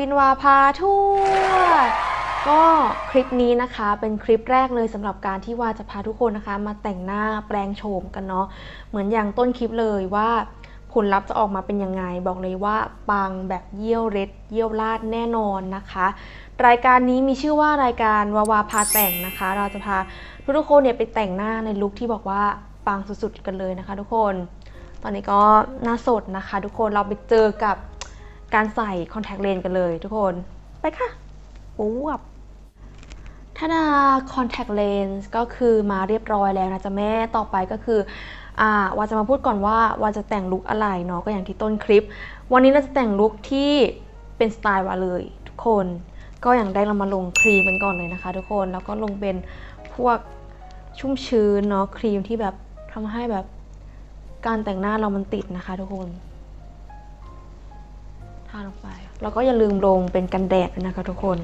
วินวาพาทั่วก็คลิปนี้นะคะเป็นคลิปแรกเลยสำหรับการที่วาจะพาทุกคนนะคะ มาแต่งหน้าแปลงโฉมกันเนาะเหมือนอย่างต้นคลิปเลยว่าผลลัพธ์จะออกมาเป็นยังไง บอกเลยว่าปังแบบเยี่ยวเร็ด เยี่ยวลาดแน่นอนนะคะ รายการนี้มีชื่อว่ารายการวาวาพาแต่งนะคะ เราจะพาทุกคนเนี่ยไปแต่งหน้าในลุคที่บอกว่าปังสุดๆกันเลยนะคะ ทุกคน ตอนนี้ก็หน้าสดนะคะ ทุกคนเราไปเจอกับ การใส่คอนแทคเลนส์กันเลยทุกคน ไปค่ะปุ๊บถ้าดาคอนแทคเลนส์ก็คือมาเรียบร้อยแล้วนะจ๊ะแม่ต่อไปก็คืออ่าวาจะมาพูดก่อนว่า วาจะแต่งลุคอะไรเนาะก็อย่างที่ต้นคลิป วันนี้เราจะแต่งลุคที่เป็นสไตล์วาเลยทุกคนก็อย่างได้เรามาลงครีมกันก่อนเลยนะคะ ทุกคนแล้วก็ลงเป็นพวกชุ่มชื้นเนาะครีมที่แบบทำให้แบบการแต่งหน้าเรามันติดนะคะ ทุกคน ทาลงไป แล้วก็อย่าลืมลงเป็นกันแดดด้วยนะคะทุกคน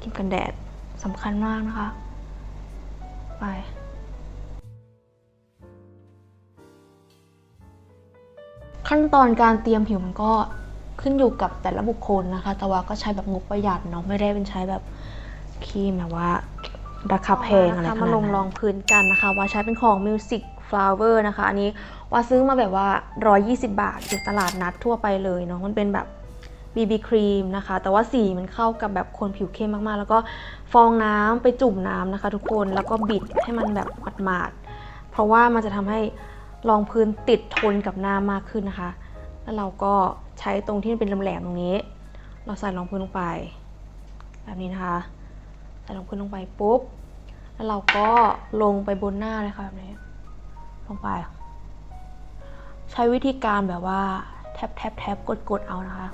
ครีมกันแดดสำคัญมากนะคะ ไปขั้นตอนการเตรียมผิวมันก็ขึ้นอยู่กับแต่ละบุคคลนะคะ แต่ว่าก็ใช้แบบงบประหยัดเนาะ ไม่ได้เป็นใช้แบบครีมแบบว่าราคาแพงอะไรขนาดนั้นมาลงรองพื้นกันนะคะ ว่าใช้เป็นของมิวสิค Music Flower นะคะ อันนี้ว่าซื้อมาแบบว่า 120 บาทอยู่ตลาดนัดทั่วไปเลยเนาะมันเป็นแบบ BB ครีมนะคะ แต่ว่าสีมันเข้ากับแบบคนผิวเข้มมากๆ แล้วก็ฟองน้ำไปจุ่มน้ำนะคะ ทุกคนแล้วก็บิดให้มันแบบหมาดๆเพราะว่ามันจะทำให้รองพื้นติดทนกับหน้ามากขึ้นนะคะ แล้วเราก็ใช้ตรงที่มันเป็นแหลมๆตรงนี้ เราใส่รองพื้นลงไป แบบนี้นะคะ ใส่รองพื้นลงไปปุ๊บ แล้วเราก็ลงไปบนหน้าเลยค่ะแบบนี้ ลงไป ใช้วิธีการแบบว่า แทบแทบแทบกดกดเอานะคะ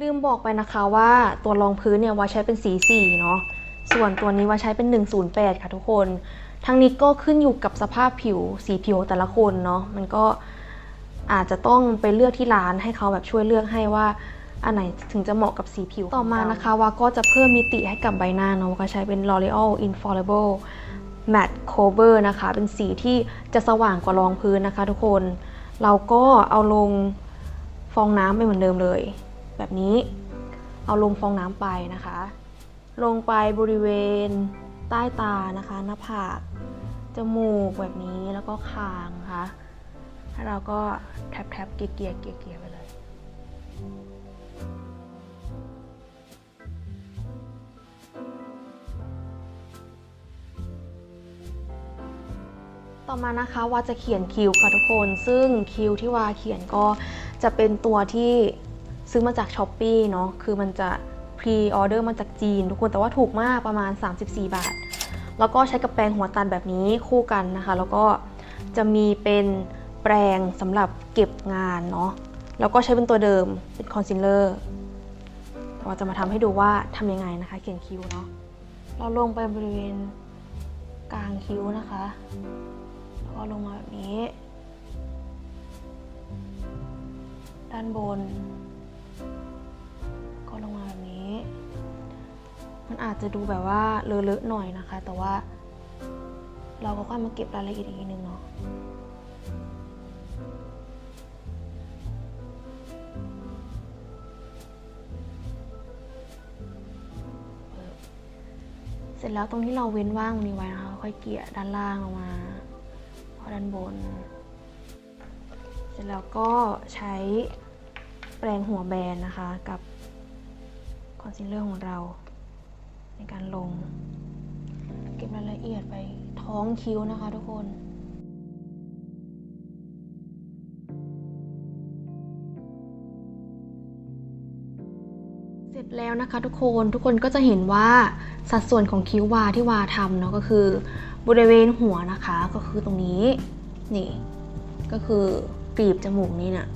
ลืมบอกไปนะคะว่าตัวรองพื้นเนี่ยว่าใช้เป็นสี4เนาะ ส่วนตัวนี้ว่าใช้เป็น 108 ค่ะทุกคน ทั้งนี้ก็ขึ้นอยู่กับสภาพผิวสีผิวแต่ละคนเนาะ มันก็อาจจะต้องไปเลือกที่ร้านให้เขาแบบช่วยเลือกให้ว่า อันไหนถึงจะเหมาะกับสีผิว ต่อมานะคะว่าก็จะเพิ่มมิติให้กับใบหน้าเนาะก็ใช้เป็น L'Oreal Infallible Matte Cover นะคะ เป็นสีที่จะสว่างกว่ารองพื้นนะคะทุกคน เราก็เอาลงฟองน้ำไปเหมือนเดิมเลย แบบนี้เอาลงฟองน้ำไปนะคะ ลงไปบริเวณใต้ตานะคะ หน้าผากจมูกแบบนี้แล้วก็คางนะคะแล้วเราก็แทบๆเกียร์เกียร์เกียร์ ต่อมานะคะว่าจะเขียนคิวค่ะทุกคน ซึ่งคิวที่ว่าเขียนก็จะเป็นตัวที่ซื้อมาจากช้อปปีเนาะคือมันจะพรีออเดอร์มาจากจีน ทุกคนแต่ว่าถูกมากประมาณ 34 บาท แล้วก็ใช้กับแปรงหัวตัดแบบนี้คู่กันนะคะ แล้วก็จะมีเป็นแปรงสำหรับเก็บงานเนาะแล้วก็ใช้เป็นตัวเดิมเป็นคอนซีลเลอร์เราจะมาทำให้ดูว่าทำยังไงนะคะ เขียนคิ้วเนาะเราลงไปบริเวณกลางคิ้วนะคะ แล้วก็ลงมาแบบนี้ ด้านบน ก็ลงมาแบบนี้ มันอาจจะดูแบบว่าเลอะๆหน่อยนะคะ แต่ว่าเราก็ค่อยมาเก็บรายละเอียดอีกทีนึงเนาะเสร็จแล้วตรงที่เราเว้นว่างตรงนี้ไว้นะคะ ค่อยเกลี่ยด้านล่างลงมา อด้านบน เสร็จแล้วก็ใช้แปรงหัวแบนนะคะกับคอนซีลเลอร์ของเรา ในการลง เก็บรายละเอียดไปท้องคิ้วนะคะทุกคน เสร็จแล้วนะคะทุกคนทุกคนก็จะเห็นว่าสัดส่วนของคิ้ววาที่วาทำเนาะก็คือบริเวณหัวนะคะก็คือตรงนี้นี่ก็คือกรีบจมูกนี่เนี่ย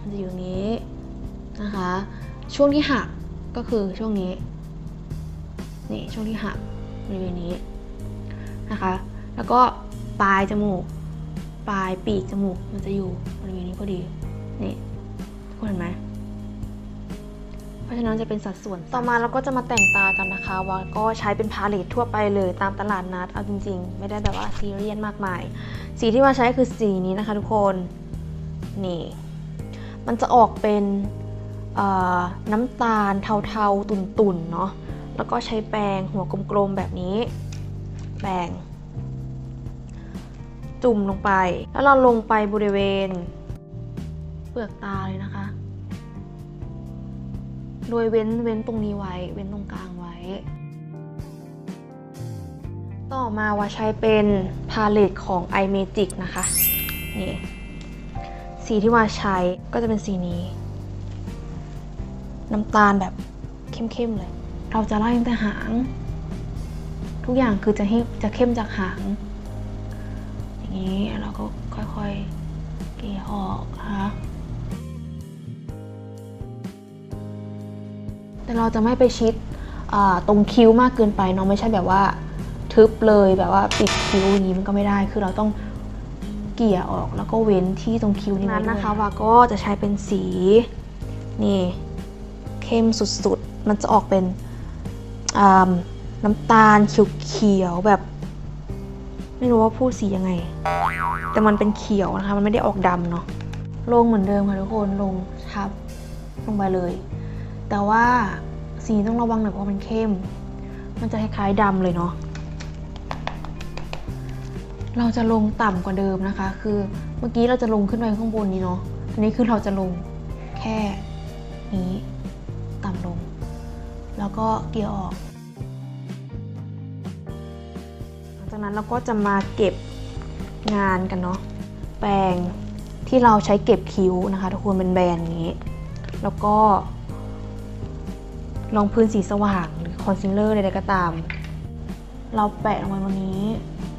มันจะอยู่นี้นะคะ ช่วงที่หักก็คือช่วงนี้นี่ช่วงที่หักบริเวณนี้นะคะ แล้วก็ปลายจมูก ปลายปีกจมูกมันจะอยู่บริเวณนี้พอดีนี่ทุกคนเห็นไหม พราะฉะนั้นจะเป็นสัดส่วน ต่อมาเราก็จะมาแต่งตากันนะคะว่าก็ใช้เป็นพาเลตทั่วไปเลยตามตลาดนัดเอาจริง ๆ ไม่ได้แบบว่าซีเรียสมากมาย สีที่ว่าใช้คือสีนี้นะคะ ทุกคนนี่มันจะออกเป็นน้ำตาลเทาๆ ตุ่นๆเนาะแล้วก็ใช้แปรงหัวกลมๆแบบนี้แปรงจุ่มลงไป แล้วเราลงไปบริเวณ เปลือกตาเลยนะคะ โดยเว้นเว้นตรงนี้ไว้ เว้นตรงกลางไว้ ต่อมาว่าใช้เป็นพาเลตของ iMagic นะคะ นี่ สีที่ว่าใช้ก็จะเป็นสีนี้ น้ำตาลแบบเข้มๆเลย เราจะไล่ตั้งแต่หาง ทุกอย่างคือจะให้จะเข้มจากหาง อย่างนี้เราก็ค่อยๆ เกลี่ยออกนะคะ เราจะไม่ไปชิดอ่าตรงคิ้วมากเกินไปเนาะไม่ใช่แบบว่าทึบเลยแบบว่าปิดคิ้วอย่างนี้มันก็ไม่ได้ คือเราต้องเกลี่ยออกแล้วก็เว้นที่ตรงคิ้วนี้นั้นนะคะว่าก็จะใช้เป็นสีนี่เข้มสุดๆ มันจะออกเป็นอ่าน้ำตาลเขียวๆแบบ ไม่รู้ว่าพูดสียังไง แต่มันเป็นเขียวนะคะ มันไม่ได้ออกดำเนาะลงเหมือนเดิมค่ะทุกคนลงทับลงไปเลย แต่ว่าสีต้องระวังหน่อยเพราะมันเข้ม มันจะคล้ายๆดำเลยเนาะ เราจะลงต่ำกว่าเดิมนะคะ คือเมื่อกี้เราจะลงขึ้นไปข้างบนนี้เนาะ อันนี้คือเราจะลงแค่นี้ต่ำลง แล้วก็เกลี่ยออก หลังจากนั้นเราก็จะมาเก็บงานกันเนาะ แปรงที่เราใช้เก็บคิ้วนะคะทุกคนเป็นแบรนด์นี้ แล้วก็ รองพื้นสีสว่างหรือคอนซีลเลอร์ใดๆก็ตาม เราแปะลงไปตรงนี้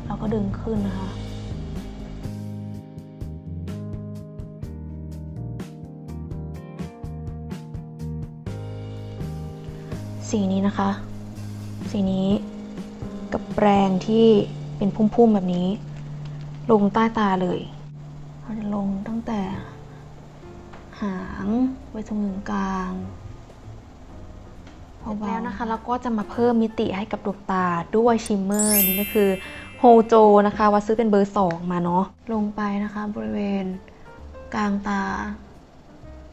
เราก็ดึงขึ้นนะคะสีนี้นะคะ สีนี้กับแปรงที่เป็นพุ่มๆแบบนี้ ลงใต้ตาเลยเราจะลงตั้งแต่หางไปจมูกกลาง เสร็จแล้วนะคะเราก็จะมาเพิ่มมิติให้กับดวงตาด้วยชิมเมอร์นี่ก็คือโฮโจนะคะว่าซื้อเป็นเบอร์2มาเนาะลงไปนะคะบริเวณกลางตา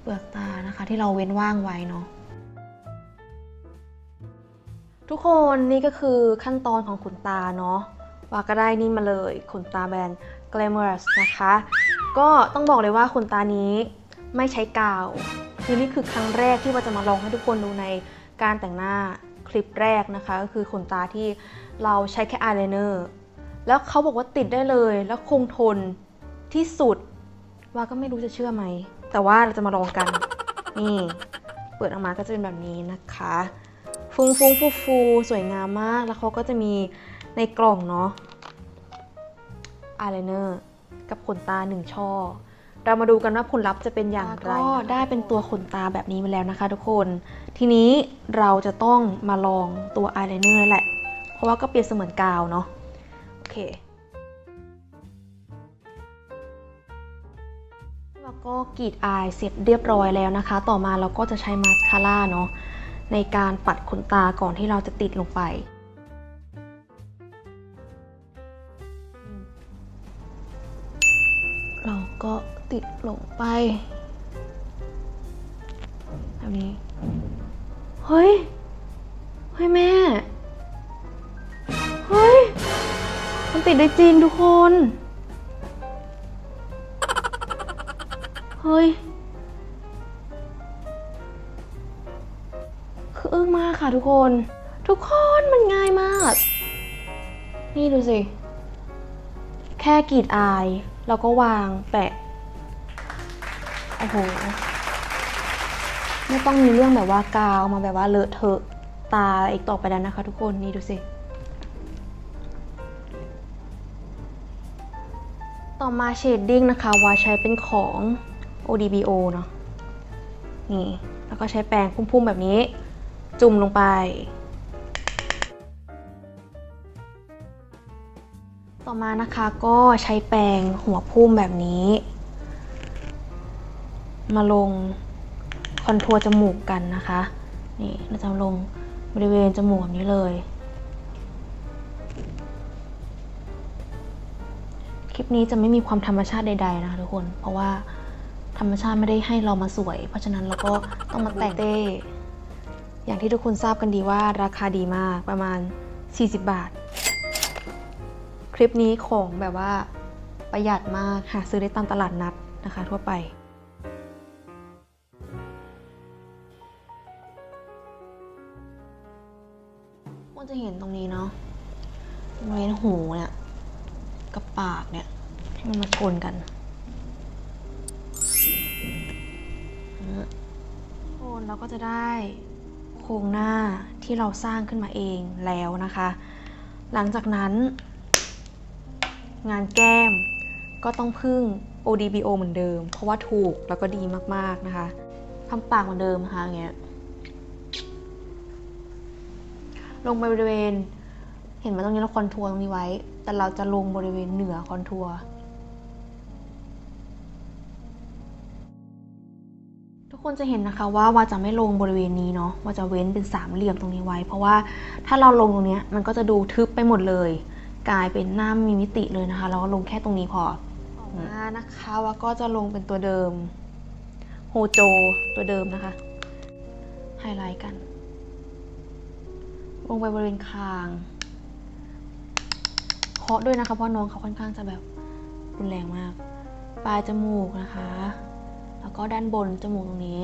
เปลือกตานะคะที่เราเว้นว่างไว้เนาะทุกคนนี่ก็คือขั้นตอนของขนตาเนาะว่าก็ได้นี่มาเลยขนตาแบรนด์ Glamorous นะคะ ก็ต้องบอกเลยว่าขนตานี้ไม่ใช้กาวคือนี่คือครั้งแรกที่ว่าจะมาลองให้ทุกคนดูใน การแต่งหน้าคลิปแรกนะคะ ก็คือขนตาที่เราใช้แค่อายไลเนอร์แล้วเขาบอกว่าติดได้เลยแล้วคงทนที่สุด ว่าก็ไม่รู้จะเชื่อไหม แต่ว่าเราจะมาลองกัน นี่ เปิดออกมาก็จะเป็นแบบนี้นะคะ ฟุ้งฟุ้งฟูฟูสวยงามมาก แล้วเขาก็จะมีในกล่องเนาะอายไลเนอร์กับขนตาหนึ่งช่อ เรามาดูกันว่าผลลัพธ์จะเป็นอย่างไรก็ได้เป็นตัวขนตาแบบนี้มาแล้วนะคะทุกคน ทีนี้เราจะต้องมาลองตัวอายไลเนอร์แหละ เพราะว่าก็เปรียบเสมือนกาวเนาะ โอเค แล้วก็กรีดอายเสร็จเรียบร้อยแล้วนะคะ ต่อมาเราก็จะใช้มาสคาร่าเนาะในการปัดขนตาก่อนที่เราจะติดลงไป ก็ติดหลงไปแบบนี้ เฮ้ย เฮ้ยแม่ เฮ้ย มันติดได้จริงทุกคน เฮ้ย คืออึ้งมากค่ะทุกคน ทุกคนมันง่ายมาก นี่ดูสิ แค่กรีดอาย แล้วก็วางแปะ โอ้โห ไม่ต้องมีเรื่องแบบว่ากาวมาแบบว่าเลอะเทอะตาอีกต่อไปแล้วนะคะทุกคน นี่ดูสิ ต่อมาเชดดิ้งนะคะว่าใช้เป็นของ ODBO เนาะ นี่ แล้วก็ใช้แปรงพุ่มๆแบบนี้ จุ่มลงไป ต่อมานะคะก็ใช้แปรงหัวพุ่มแบบนี้ มาลงคอนทัวร์จมูกกันนะคะนี่เราจะลงบริเวณจมูกแบบนี้เลยคลิปนี้จะไม่มีความธรรมชาติใด ๆ นะคะทุกคน เพราะว่าธรรมชาติไม่ได้ให้เรามาสวย เพราะฉะนั้นเราก็ต้องมาแต่งเต้ อย่างที่ทุกคนทราบกันดีว่าราคาดีมากประมาณ 40 บาท คลิปนี้ของแบบว่าประหยัดมากหาซื้อได้ตามตลาดนัดนะคะ ทั่วไป มันจะเห็นตรงนี้เนาะบริเวณหูเนี่ย กับปากเนี่ยให้มันมาชนกันโคนเราก็จะได้โครงหน้าที่เราสร้างขึ้นมาเองแล้วนะคะ หลังจากนั้น งานแก้ม ก็ต้องพึ่ง ODBO เหมือนเดิม เพราะว่าถูกแล้วก็ดีมากๆนะคะทำปากเหมือนเดิมคะอย่างเงี้ยลงบริเวณ เห็นไหมตรงนี้เราคอนทัวร์ตรงนี้ไว้ แต่เราจะลงบริเวณเหนือคอนทัวร์ทุกคนจะเห็นนะคะว่าว่าจะไม่ลงบริเวณนี้เนาะว่าจะเว้นเป็นสามเหลี่ยมตรงนี้ไว้ เพราะว่าถ้าเราลงตรงนี้มันก็จะดูทึบไปหมดเลย กลายเป็นหน้าไม่มีมิติเลยนะคะ เราก็ลงแค่ตรงนี้พอต่อมานะคะวาก็จะลงเป็นตัวเดิมโฮโจตัวเดิมนะคะ ไฮไลท์กัน ลงไปบริเวณคางเคาะด้วยนะคะเพราะน้องเขาค่อนข้างจะแบบรุนแรงมาก ปลายจมูกนะคะ แล้วก็ด้านบนจมูกตรงนี้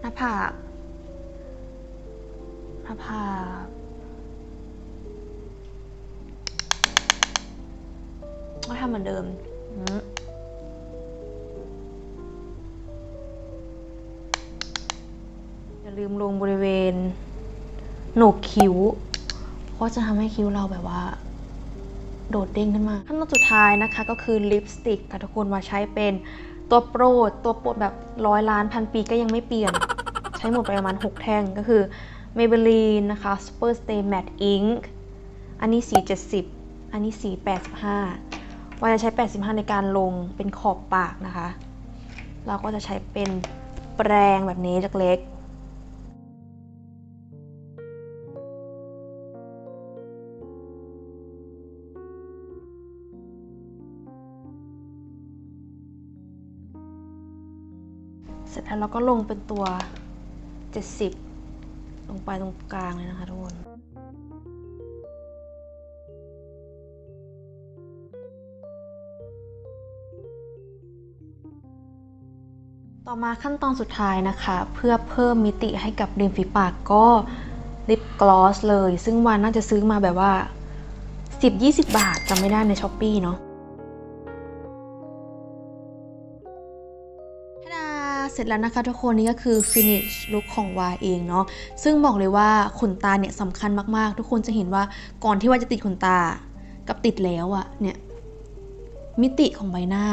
หน้าผากหน้าผาก ก็ทำเหมือนเดิมอย่าลืมลงบริเวณโหนกคิ้ว เพราะจะทำให้คิ้วเราแบบว่า โดดเด้งขึ้นมา ขั้นตอนสุดท้ายนะคะก็คือลิปสติกค่ะทุกคนว่าใช้เป็นตัวโปรด ตัวโปรดแบบร้อยล้านพันปีก็ยังไม่เปลี่ยน ใช้หมดไปประมาณ 6 แท่งก็คือ Maybelline นะคะ Super Stay Matte Ink อันนี้สี 70 อันนี้สี 85 ว่าจะใช้ 85 ในการลงเป็นขอบปากนะคะ เราก็จะใช้เป็นแปรงแบบนี้เล็กๆ เสร็จแล้วเราก็ลงเป็นตัว 70 ลงไปตรงกลางเลยนะคะทุกคน ต่อมาขั้นตอนสุดท้ายนะคะ เพื่อเพิ่มมิติให้กับริมฝีปากก็ลิปกลอสเลย ซึ่งวานน่าจะซื้อมาแบบว่า 10-20 บาทจำไม่ได้ในช้อปปีเนาะทดาเสร็จแล้วนะคะทุกคนนี่ก็คือ finish look ของวาเองเนาะซึ่งบอกเลยว่าขนตาเนี่ยสำคัญมากๆ ทุกคนจะเห็นว่าก่อนที่ว่าจะติดขนตากับติดแล้วอะเนี่ยมิติของใบหน้า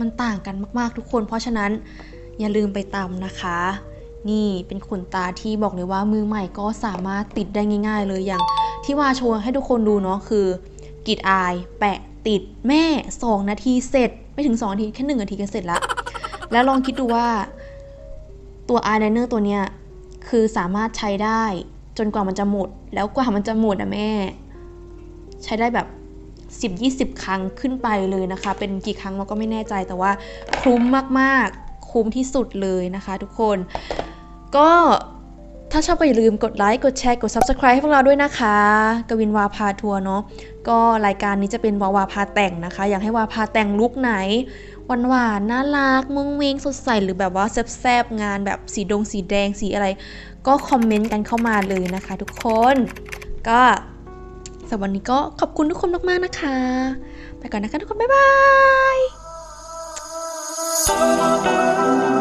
มันต่างกันมากๆทุกคน เพราะฉะนั้น อย่าลืมไปตามนะคะ นี่เป็นขนตาที่บอกเลยว่ามือใหม่ก็สามารถติดได้ง่าย ๆ เลยอย่าง ที่วาโชว์ให้ทุกคนดูเนาะคือกีดอาย แปะติดแม่ 2 นาทีเสร็จ ไม่ถึง 2 นาที แค่ 1 นาทีก็เสร็จละแล้วลองคิดดูว่าตัวอายไลเนอร์ตัวเนี้ยคือสามารถใช้ได้จนกว่ามันจะหมด แล้วกว่ามันจะหมดอะแม่ ใช้ได้แบบ 10-20 ครั้งขึ้นไปเลยนะคะ เป็นกี่ครั้งเราก็ไม่แน่ใจแต่ว่าคุ้มมากๆ คุ้มที่สุดเลยนะคะทุกคน ก็ถ้าชอบก็อย่าลืมกดไลค์กดแชร์กด Subscribe ให้พวกเราด้วยนะคะ กวินวาพาทัวร์เนาะก็รายการนี้จะเป็นวาวาพาแต่งนะคะ อยากให้วาพาแต่งลุคไหนหวานหวานน่ารักมุ้งมิงสดใสหรือแบบว่าแซบๆงานแบบสีดงสีแดงสีอะไร ก็คอมเมนต์กันเข้ามาเลยนะคะ ทุกคน ก็สำหรับวันนี้ก็ขอบคุณทุกคนมากๆนะคะ ไปก่อนนะคะทุกคน บ๊ายบาย Thank you.